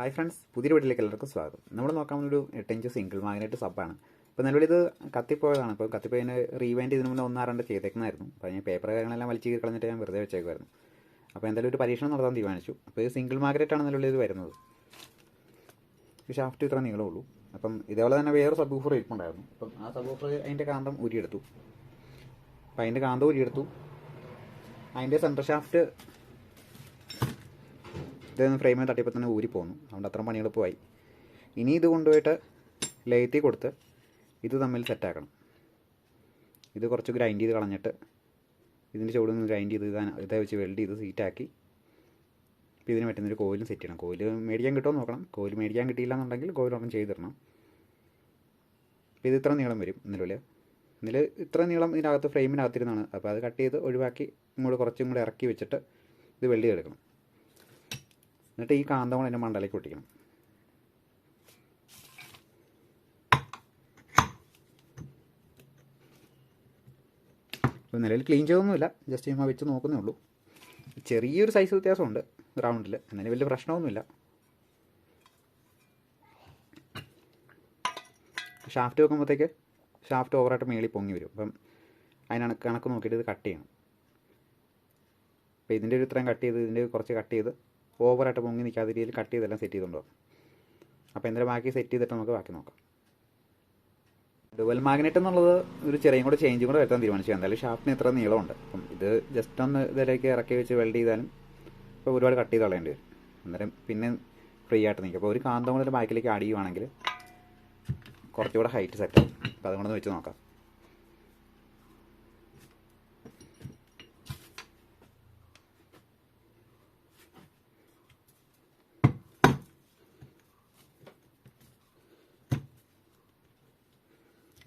Hi friends പുതിയ വീട്ടിലേക്ക് എല്ലാവർക്കും സ്വാഗതം. നമ്മൾ നോക്കാൻ ഒരു എട്ട് ഇഞ്ച് സിംഗിൾ മാഗ്നറ്റ് സബ്ബാണ് ഇപ്പോൾ നിലവിൽ ഇത് കത്തിപ്പോയതാണ്. ഇപ്പോൾ കത്തിപ്പോയതിന് റീവൈൻഡ് ഇതിന് മുന്നേ ഒന്നാ രണ്ട് ചെയ്തേക്കുന്നതായിരുന്നു. അപ്പോൾ ഞാൻ പേപ്പർ കാര്യങ്ങളെല്ലാം വലിച്ചു കീറി കളഞ്ഞിട്ട് ഞാൻ വെറുതെ വെച്ചേക്കുമായിരുന്നു അപ്പോൾ എന്തായാലും ഒരു പരീക്ഷണം നടത്താൻ തീരുമാനിച്ചു. അപ്പോൾ ഇത് സിംഗിൾ മാഗ്നറ്റാണ് നിലവിൽ ഇത് വരുന്നത്. ഷാഫ്റ്റ് ഇത്ര നീളമുള്ളൂ അപ്പം ഇതേപോലെ തന്നെ വേറെ സബ് ഊഫർ ഇരിപ്പുണ്ടായിരുന്നു അപ്പം ആ സബ് ഊഫർ അതിന്റെ കാന്തം ഉരിയെടുത്തു അപ്പം അതിന്റെ കാന്തം ഉരിയെടുത്തു അതിന്റെ സെന്റർ ഷാഫ്റ്റ് ഇതൊന്ന് ഫ്രെയിമിൽ തട്ടിയപ്പോൾ തന്നെ ഊരി പോന്നു. അതുകൊണ്ട് അത്ര പണി എളുപ്പമായി ഇനി ഇത് കൊണ്ടുപോയിട്ട് ലേത്തി കൊടുത്ത് ഇത് തമ്മിൽ സെറ്റാക്കണം ഇത് കുറച്ച് ഗ്രൈൻഡ് ചെയ്ത് കളഞ്ഞിട്ട് ഇതിന്റെ ചുവട് നിന്ന് ഗ്രൈൻഡ് ചെയ്ത് ഇതാ ഇതേ വെച്ച് വെൽഡ് ചെയ്ത് സീറ്റാക്കി ഇപ്പോൾ ഇതിന് പറ്റുന്നൊരു കോയിലും സെറ്റ് ചെയ്യണം. കോയിൽ മേടിക്കാൻ കിട്ടുമോ നോക്കണം. കോയിൽ മേടിക്കാൻ കിട്ടിയില്ല എന്നുണ്ടെങ്കിൽ കോയിൽ ഒരെണ്ണം ചെയ്ത് തരണം അപ്പോൾ ഇത് ഇത്ര നീളം വരും നിലവിൽ ഇതിൽ ഇത്ര നീളം ഇതിനകത്ത് ഫ്രെയിമിനകത്തിരുന്നാണ് അപ്പോൾ അത് കട്ട് ചെയ്ത് ഒഴിവാക്കി ഇങ്ങോട്ട് കുറച്ചും കൂടെ ഇറക്കി വെച്ചിട്ട് ഇത് വെൽഡ് ചെയ്തെടുക്കണം. എന്നിട്ട് ഈ കാന്തങ്ങൾ എന്റെ മണ്ടലേക്ക് ഒട്ടിക്കണം. നിലവിൽ ക്ലീൻ ചെയ്തൊന്നുമില്ല. ജസ്റ്റ് ചുമ്മാ വെച്ച് നോക്കുന്നേ ഉള്ളൂ. ചെറിയൊരു സൈസ് വ്യത്യാസമുണ്ട് റൗണ്ടിൽ എന്നാലും വലിയ പ്രശ്നമൊന്നുമില്ല. ഷാഫ്റ്റ് വെക്കുമ്പോഴത്തേക്ക് ഷാഫ്റ്റ് ഓവറായിട്ട് മേളിൽ പൊങ്ങി വരും. അപ്പം അതിനാണ് കണക്ക് നോക്കിയിട്ട് ഇത് കട്ട് ചെയ്യണം. അപ്പോൾ ഇതിന്റെ ഒരു ഇത്രയും കട്ട് ചെയ്ത് ഇതിന്റെ കുറച്ച് കട്ട് ചെയ്ത് ഓവറായിട്ട് പൊങ്ങി നിൽക്കാത്ത രീതിയിൽ കട്ട് ചെയ്തെല്ലാം സെറ്റ് ചെയ്തുകൊണ്ടോ അപ്പോൾ എന്തായാലും ബാക്കി സെറ്റ് ചെയ്തിട്ട് നമുക്ക് ബാക്കി നോക്കാം. ഡുവൽ മാഗ്നറ്റ് എന്നുള്ളത് ഒരു ചെറിയ കൂടെ ചേഞ്ചും കൂടെ വരുത്താൻ തീരുമാനിച്ചു. എന്തായാലും ഷാപ്പിന് ഇത്ര നീളമുണ്ട്. അപ്പം ഇത് ജസ്റ്റ് ഒന്ന് ഇതിലേക്ക് ഇറക്കി വെച്ച് വെൽഡ് ചെയ്താലും ഇപ്പോൾ ഒരുപാട് കട്ട് ചെയ്ത് കളയേണ്ടി വരും. അന്നേരം പിന്നെ ഫ്രീ ആയിട്ട് നിൽക്കും. അപ്പോൾ ഒരു കാന്തം കൂടെ ബാക്കിലേക്ക് ആഡ് ചെയ്യുവാണെങ്കിൽ കുറച്ചുകൂടെ ഹൈറ്റ് സെറ്റ് ആവും. അപ്പോൾ അതുകൊണ്ടൊന്ന് വെച്ച് നോക്കാം.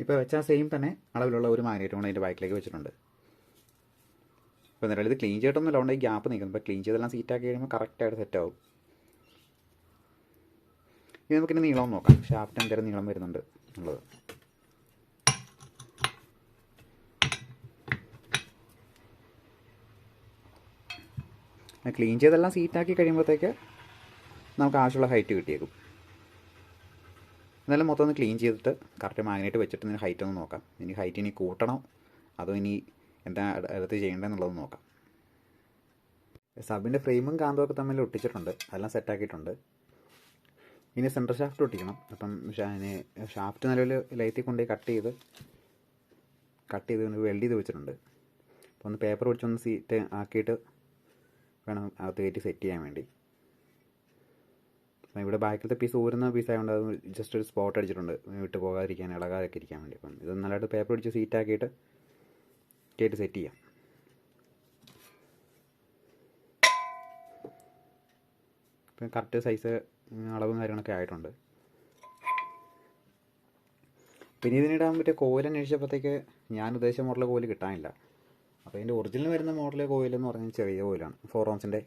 ഇപ്പോൾ വെച്ച സെയിം തന്നെ അളവിലുള്ള ഒരു മാഗ്നറ്റ് കൊണ്ട് അതിന്റെ ബാക്കിലേക്ക് വെച്ചിട്ടുണ്ട്. ഇപ്പോൾ എന്തായാലും ഇത് ക്ലീൻ ചെയ്തിട്ടൊന്നുമില്ല അതുകൊണ്ട് ഈ ഗ്യാപ്പ് നിൽക്കുന്നത് ഇപ്പോൾ ക്ലീൻ ചെയ്തെല്ലാം സീറ്റാക്കി കഴിയുമ്പോൾ കറക്റ്റായിട്ട് സെറ്റ് ആവും. ഇനി നമുക്കിനി നീളം നോക്കാം. ഷാഫ്റ്റ് എന്തേലും നീളം വരുന്നുണ്ട് എന്നുള്ളത്. ക്ലീൻ ചെയ്തെല്ലാം സീറ്റാക്കി കഴിയുമ്പോഴത്തേക്ക് നമുക്ക് ആവശ്യമുള്ള ഹൈറ്റ് കിട്ടിയേക്കും. എന്നാലും മൊത്തം ഒന്ന് ക്ലീൻ ചെയ്തിട്ട് കറക്റ്റ് മാഗ്നറ്റ് വെച്ചിട്ട് ഇതിന് ഹൈറ്റ് ഒന്ന് നോക്കാം. ഇനി ഹൈറ്റ് ഇനി കൂട്ടണോ? അതോ ഇനി എന്താ അടുത്ത് ചെയ്യേണ്ടതെന്നുള്ളത് നോക്കാം. സബിന്റെ ഫ്രെയിമും കാന്തവും ഒക്കെ തമ്മിൽ ഒട്ടിച്ചിട്ടുണ്ട്. അതെല്ലാം സെറ്റാക്കിയിട്ടുണ്ട് ഇനി സെന്റർ ഷാഫ്റ്റ് ഒട്ടിക്കണം. അപ്പം ഷാഫ്റ്റ് നിലവിൽ ലൈറ്റിൽ കൊണ്ടുപോയി കട്ട് ചെയ്ത് കട്ട് ചെയ്ത് വെൽഡ് ചെയ്ത് വെച്ചിട്ടുണ്ട്. അപ്പോൾ ഒന്ന് പേപ്പർ പിടിച്ചൊന്ന് സീറ്റ് ആക്കിയിട്ട് വേണം അകത്ത് കയറ്റി സെറ്റ് ചെയ്യാൻ വേണ്ടി. ഇവിടെ ബാക്കിലത്തെ പീസ് ഊരുന്ന പീസ് ആയതുകൊണ്ട് അത് ജസ്റ്റ് ഒരു സ്പോട്ട് അടിച്ചിട്ടുണ്ട്. വിട്ട് പോകാതിരിക്കാൻ ഇളകാതൊക്കെ ഇരിക്കാൻ വേണ്ടി. അപ്പം ഇത് നല്ലതായിട്ട് പേപ്പർ പിടിച്ച് സീറ്റാക്കിയിട്ട് കയറ്റി സെറ്റ് ചെയ്യാം. ഇപ്പം കറക്റ്റ് സൈസ് അളവും കാര്യങ്ങളൊക്കെ ആയിട്ടുണ്ട്. പിന്നെ ഇതിനിടാൻ പറ്റിയ കോയിൽ അന്വേഷിച്ചപ്പോഴത്തേക്ക് ഞാൻ ഉദ്ദേശിച്ച മോഡൽ കോയിൽ കിട്ടാനില്ല. അപ്പോൾ ഇതിന്റെ ഒറിജിനൽ വരുന്ന മോഡൽ കോയിൽ എന്ന് പറഞ്ഞാൽ ചെറിയ കോയിലാണ് ഫോർ ഓൺസിന്റെ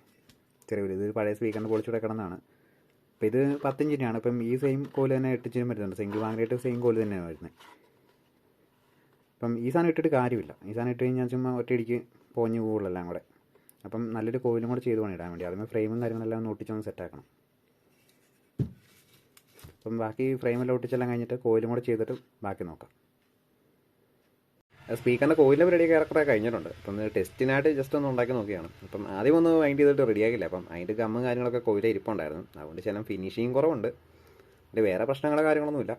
ചെറിയ കോയിൽ ഇത് പഴയ സ്പീക്കറിന്റെ പൊളിച്ചൂടെ കിടന്നതാണ്. അപ്പോൾ ഇത് പത്തിഞ്ചിന്റെയാണ് ഇപ്പം ഈ സെയിം കോൽ തന്നെ എട്ടിഞ്ചിനും വരുന്നുണ്ട് സിംഗിൾ വാങ്ങിയിട്ട് സെയിം കോൽ തന്നെയാണ് വരുന്നത്. അപ്പം ഈ സാധനം ഇട്ടിട്ട് കാര്യമില്ല. ഈ സാധനം ഇട്ട് കഴിഞ്ഞാൽ ചുമ്മാ ഒറ്റയടിക്ക് പോഞ്ഞു പോകുള്ളൂ എല്ലാം കൂടെ. അപ്പം നല്ലൊരു കോയിലും കൂടെ ചെയ്ത് പണിയിടാൻ വേണ്ടി. അതുമ്പോൾ ഫ്രെയിമും കാര്യങ്ങളെല്ലാം ഒന്ന് ഒട്ടിച്ചൊന്ന് സെറ്റാക്കണം അപ്പം ബാക്കി ഫ്രെയിമെല്ലാം ഒട്ടിച്ചെല്ലാം കഴിഞ്ഞിട്ട് കോയിലും കൂടെ ചെയ്തിട്ട് ബാക്കി നോക്കാം. സ്പീക്കറിന്റെ കോയിലിന്റെ പരിപാടിയൊക്കെ ഏറെക്കുറെ കഴിഞ്ഞിട്ടുണ്ട്. അപ്പം ടെസ്റ്റിനായിട്ട് ജസ്റ്റ് ഒന്ന് ഉണ്ടാക്കി നോക്കിയാണ്. അപ്പം ആദ്യം ഒന്ന് വൈൻഡ് ചെയ്തിട്ട് റെഡിയാക്കില്ല അപ്പം അതിന്റെ ഗമ്മും കാര്യങ്ങളൊക്കെ കോയിലെ ഇരിപ്പുണ്ടായിരുന്നു. അതുകൊണ്ട് ചില ഫിനിഷിങ് കുറവുണ്ട്. അതിൽ വേറെ പ്രശ്നങ്ങളോ കാര്യങ്ങളൊന്നുമില്ല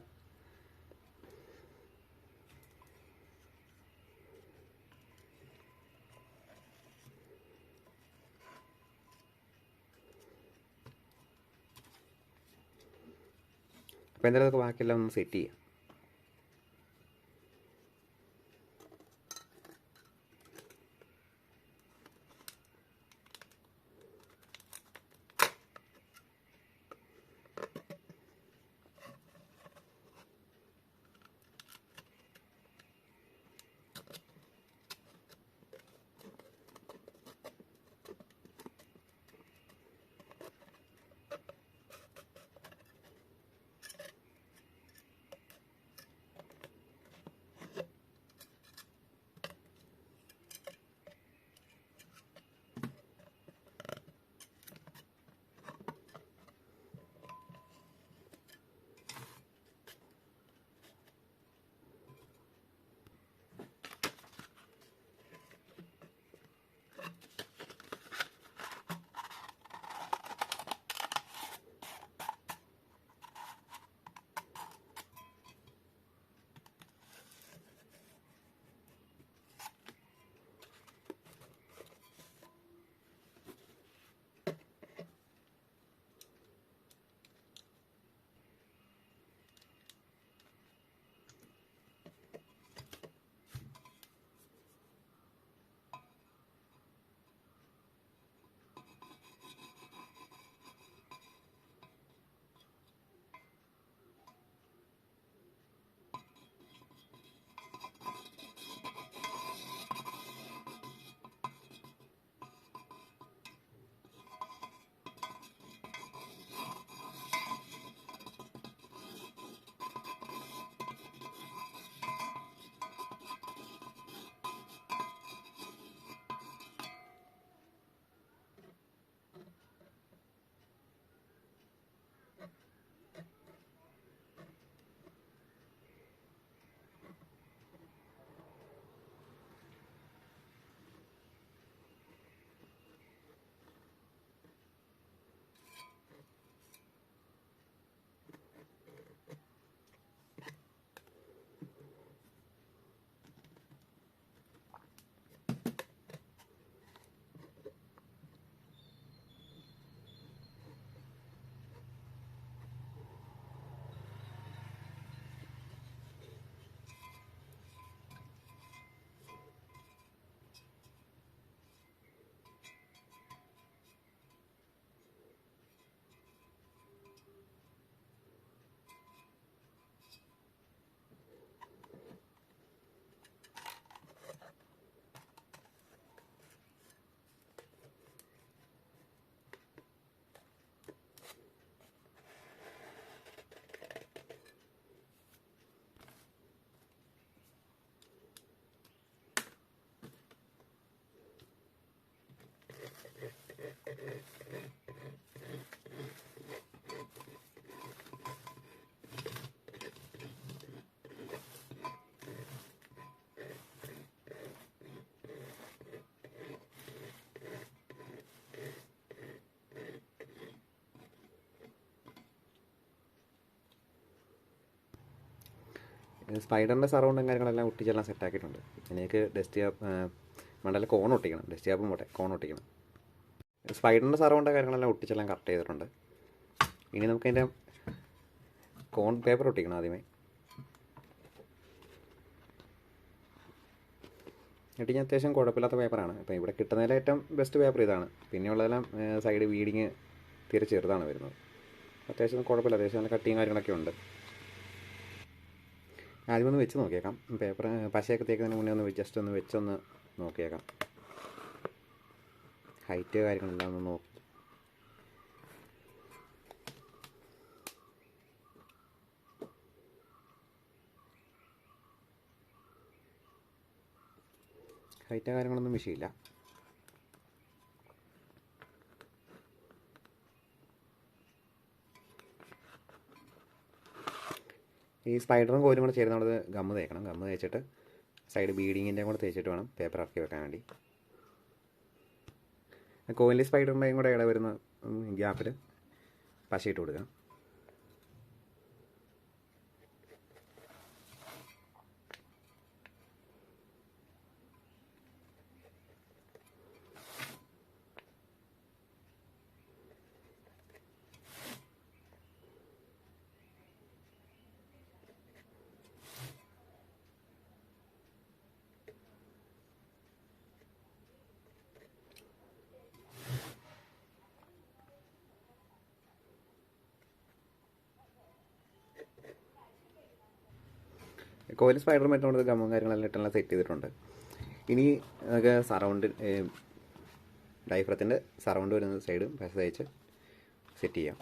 അപ്പോൾ എന്തായാലും ബാക്കിയെല്ലാം ഒന്ന് സെറ്റ് ചെയ്യാം. സ്പൈഡറിന്റെ സറൗണ്ടും കാര്യങ്ങളെല്ലാം ഒട്ടിച്ചെല്ലാം സെറ്റാക്കിയിട്ടുണ്ട്. എനിക്ക് ഡസ്റ്റ് മണ്ടല കോൺ ഒട്ടിക്കണം. ഡസ്റ്റ് ആപ്പും പോട്ടെ കോൺ ഒട്ടിക്കണം. സ്പൈഡറിന്റെ സറൗണ്ട് കാര്യങ്ങളെല്ലാം ഒട്ടിച്ചെല്ലാം കറക്റ്റ് ചെയ്തിട്ടുണ്ട്. ഇനി നമുക്കതിന്റെ കോൺ പേപ്പർ ഒട്ടിക്കണം ആദ്യമേ. എന്നിട്ട് അത്യാവശ്യം കുഴപ്പമില്ലാത്ത പേപ്പറാണ്. അപ്പോൾ ഇവിടെ കിട്ടുന്നതിൽ ഏറ്റവും ബെസ്റ്റ് പേപ്പർ ഇതാണ്. പിന്നെയുള്ളതെല്ലാം സൈഡ് വീഡിങ് തീരെ ചെറുതാണ് വരുന്നത്. അത്യാവശ്യം കുഴപ്പമില്ല അത്യാവശ്യം നല്ല കട്ടിയും കാര്യങ്ങളൊക്കെ ഉണ്ട്. ആദ്യം ഒന്ന് വെച്ച് നോക്കിയേക്കാം. പേപ്പർ പശയൊക്കെ തേക്കുന്നതിന് മുന്നേ ഒന്ന് ജസ്റ്റ് ഒന്ന് വെച്ചൊന്ന് നോക്കിയേക്കാം. ഹൈറ്റ് കാര്യങ്ങളുണ്ടാകുന്ന നോക്കി. ഹൈറ്റ് കാര്യങ്ങളൊന്നും വിഷയമില്ല. ഈ സ്പൈഡറും കോലും കൂടെ ചേരുന്ന ചേരുന്നത് ഗമ്മ് തേക്കണം. ഗമ്മ് തേച്ചിട്ട് സൈഡ് ബീഡിങ്ങിന്റെ കൂടെ തേച്ചിട്ട് വേണം പേപ്പർ ഇറക്കി വെക്കാൻ വേണ്ടി. കോയിലി സ്പൈഡറിന്റെയും കൂടെ ഇട വരുന്ന ഗ്യാപ്പിൽ പശയിട്ട് കൊടുക്കണം കോയിൽ സ്പൈഡർ മറ്റുകൊണ്ട് ഗമ്മും കാര്യങ്ങളെല്ലാം ഇട്ടെല്ലാം സെറ്റ് ചെയ്തിട്ടുണ്ട്. ഇനി നമുക്ക് സറൗണ്ട് ഡൈഫ്രത്തിന്റെ സറൗണ്ട് വരുന്ന സൈഡും തേച്ച് സെറ്റ് ചെയ്യാം.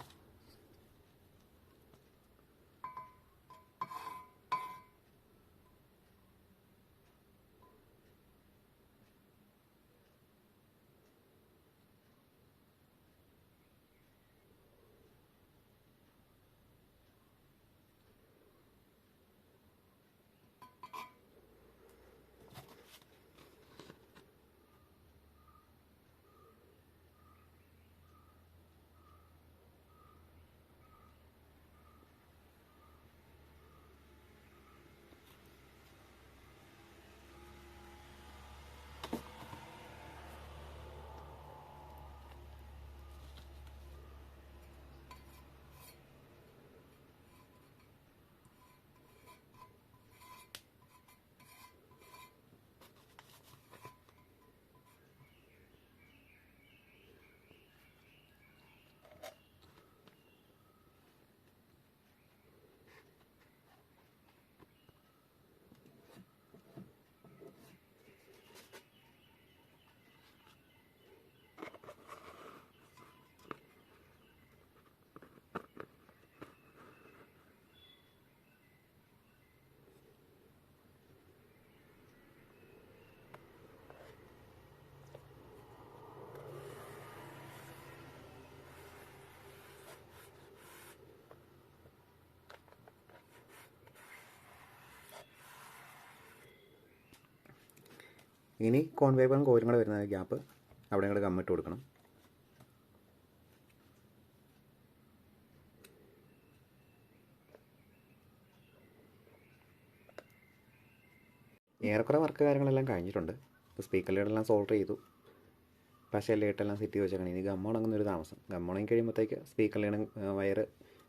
ഇനി കോൺ പേപ്പറും കോലും കൂടെ വരുന്ന ഗ്യാപ്പ് അവിടെ കൂടെ കമ്മിട്ട് കൊടുക്കണം. ഏറെക്കുറെ വർക്ക് കാര്യങ്ങളെല്ലാം കഴിഞ്ഞിട്ടുണ്ട്. സ്പീക്കറിലെല്ലാം സോൾഡർ ചെയ്തു. പക്ഷേ ലൈറ്റെല്ലാം സെറ്റ് ചെയ്ത് വെച്ചേക്കണം. ഇനി ഗമ്മ ഉണങ്ങുന്ന ഒരു താമസം. ഗമ്മ ഉണങ്ങി കഴിയുമ്പോഴത്തേക്ക് സ്പീക്കറിലാണ് വയർ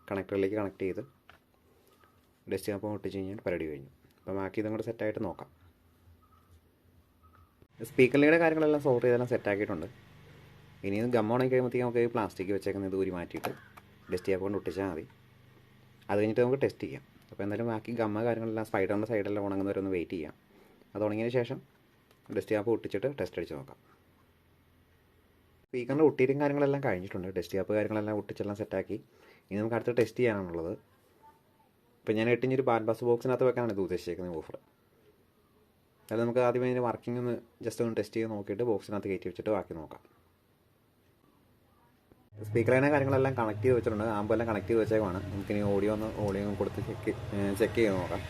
കണക്ടറിലേക്ക് കണക്ട് ചെയ്ത് ഡസ്റ്റ് കപ്പം ഒട്ടിച്ച് കഴിഞ്ഞാൽ പരിപാടി കഴിഞ്ഞു. അപ്പോൾ ബാക്കി ഇതും കൂടെ സെറ്റായിട്ട് നോക്കാം. സ്പീക്കറിന്റെ കാര്യങ്ങളെല്ലാം സോൾവ് ചെയ്തെല്ലാം സെറ്റാക്കിയിട്ടുണ്ട് ഇനി ഇത് ഗമ്മ ഉണങ്ങി കഴിയുമ്പോഴത്തേക്ക് നമുക്ക് പ്ലാസ്റ്റിക് വെച്ചേക്കുന്ന ഇത് ഊരി മാറ്റിയിട്ട് ഡസ്റ്റ് ചെയ്യാൻ കൊണ്ട് ഒട്ടിച്ചാൽ മതി. അത് കഴിഞ്ഞിട്ട് നമുക്ക് ടെസ്റ്റ് ചെയ്യാം. അപ്പോൾ എന്തായാലും ബാക്കി ഗമ്മ കാര്യങ്ങളെല്ലാം സ്പൈഡറിന്റെ സൈഡെല്ലാം ഉണങ്ങുന്നവരെ ഒന്ന് വെയിറ്റ് ചെയ്യാം. അത് ഉണങ്ങിയതിന് ശേഷം ഡസ്റ്റ് ആപ്പ് ഒട്ടിച്ചിട്ട് ടെസ്റ്റ് അടിച്ച് നോക്കാം. സ്പീക്കറിന്റെ ഒട്ടിയിട്ടും കാര്യങ്ങളെല്ലാം കഴിഞ്ഞിട്ടുണ്ട്. ഡസ്റ്റ് ആപ്പ് കാര്യങ്ങളെല്ലാം ഒട്ടിച്ചെല്ലാം സെറ്റാക്കി ഇനി നമുക്ക് അടുത്ത് ടെസ്റ്റ് ചെയ്യാനാണുള്ളത്. ഇപ്പോൾ ഞാൻ എട്ടിഞ്ഞൊരു ബാറ്റ് ബസ് ബോക്സിനകത്ത് വെക്കാനാണ് ഇത് ഉദ്ദേശിച്ചേക്കുന്നത് ഓഫർ അത് നമുക്ക് ആദ്യം അതിന്റെ വർക്കിംഗ് ഒന്ന് ജസ്റ്റ് ഒന്ന് ടെസ്റ്റ് ചെയ്ത് നോക്കിയിട്ട് ബോക്സിനകത്ത് കയറ്റി വെച്ചിട്ട് ബാക്കി നോക്കാം. സ്പീക്കർ കാര്യങ്ങളെല്ലാം കണക്ട് ചെയ്ത് വെച്ചിട്ടുണ്ട്. ആമ്പെല്ലാം കണക്ട് ചെയ്ത് വെച്ചേക്കാണ് നമുക്കിനി ഓഡിയോ ഒന്ന് ഓഡിയോ കൊടുത്ത് ചെക്ക് ചെക്ക് ചെയ്ത് നോക്കാം.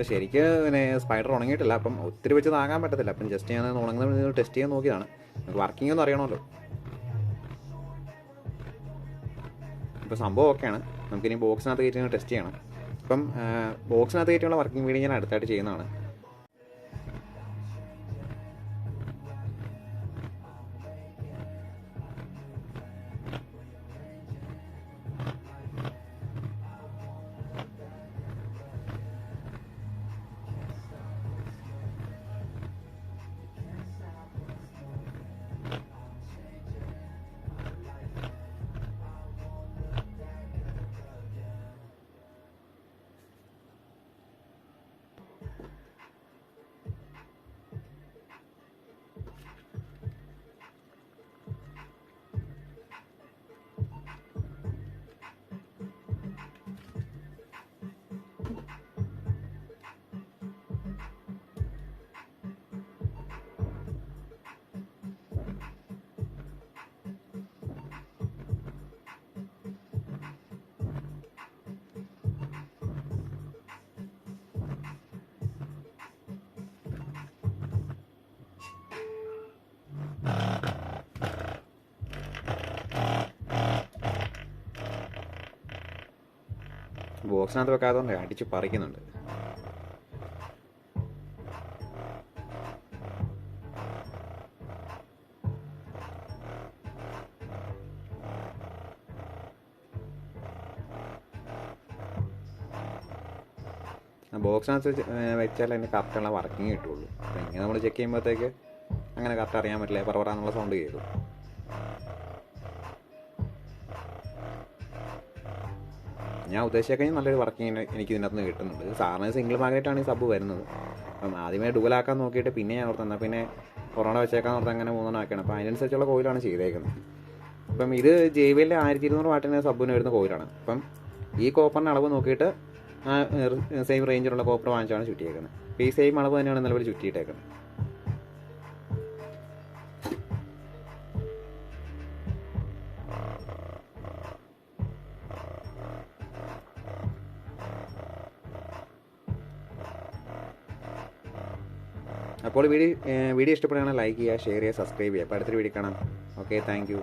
ഇപ്പോൾ ശരിക്ക് പിന്നെ സ്പൈഡർ ഉണങ്ങിയിട്ടില്ല. അപ്പം ഒത്തിരി വെച്ച് താങ്ങാൻ പറ്റത്തില്ല. അപ്പം ജസ്റ്റ് ഞാൻ ഉണങ്ങുന്ന ടെസ്റ്റ് ചെയ്യാൻ നോക്കിയതാണ്. വർക്കിംഗ് ഒന്നും അറിയണമല്ലോ. ഇപ്പോൾ സംഭവം ഓക്കെയാണ് നമുക്കിനി ബോക്സിനകത്ത് കയറ്റി ടെസ്റ്റ് ചെയ്യണം. അപ്പം ബോക്സിനകത്ത് കയറ്റിയുള്ള വർക്കിംഗ് വീഡിയോ ഞാൻ അടുത്തായിട്ട് ചെയ്യുന്നതാണ്. ബോക്സിനകത്ത് വെക്കാത്തതുകൊണ്ട് അടിച്ച് പറിക്കുന്നുണ്ട്. ബോക്സിനകത്ത് വെച്ചാൽ അതിന്റെ കറക്റ്റുള്ള വർക്കിംഗ് കിട്ടുള്ളൂ അപ്പം ഇങ്ങനെ നമ്മൾ ചെക്ക് ചെയ്യുമ്പോഴത്തേക്ക് അങ്ങനെ കറക്റ്റ് അറിയാൻ പറ്റില്ല പറ എന്നുള്ള സൗണ്ട് കേൾക്കും. ഞാൻ ഉദ്ദേശിച്ചേക്കഴിഞ്ഞാൽ നല്ലൊരു വർക്കിംഗ് എനിക്ക് ഇതിനകത്ത് നിന്ന് കിട്ടുന്നുണ്ട്. സാറിന് സിംഗിൾ മാഗ്നറ്റാണ് ഈ സബ് വരുന്നത്. അപ്പം ആദ്യമേ ഡുവലാക്കാൻ നോക്കിയിട്ട് പിന്നെ ഞാൻ ഓർത്ത് എന്നാൽ പിന്നെ കൊറോണ വെച്ചേക്കാൻ ഓർത്ത് അങ്ങനെ മൂന്നെണ്ണം ആക്കണം അപ്പോൾ അതിനനുസരിച്ചുള്ള കോയിലാണ് ചെയ്തേക്കുന്നത്. അപ്പം ഇത് ജെ വി എല്ലിന്റെ ആയിരത്തി ഇരുന്നൂറ് വാട്ടിന് സബിന് വരുന്ന കോയിലാണ് അപ്പം ഈ കോപ്പറിന്റെ അളവ് നോക്കിയിട്ട് സെയിം റേഞ്ചിലുള്ള കോപ്പർ വാങ്ങിച്ചാണ് ചുറ്റിയേക്കുന്നത്. അപ്പോൾ ഈ സെയിം അളവ് തന്നെയാണ് നിലവിൽ ചുറ്റിയിട്ടേക്കുന്നത്. അപ്പോൾ വീഡിയോ വീഡിയോ ഇഷ്ടപ്പെടുകയാണെങ്കിൽ ലൈക്ക് ചെയ്യുക ഷെയർ ചെയ്യുക സബ്സ്ക്രൈബ് ചെയ്യുക. അപ്പോൾ അടുത്തൊരു വീഡിയോ കാണാം. Okay thank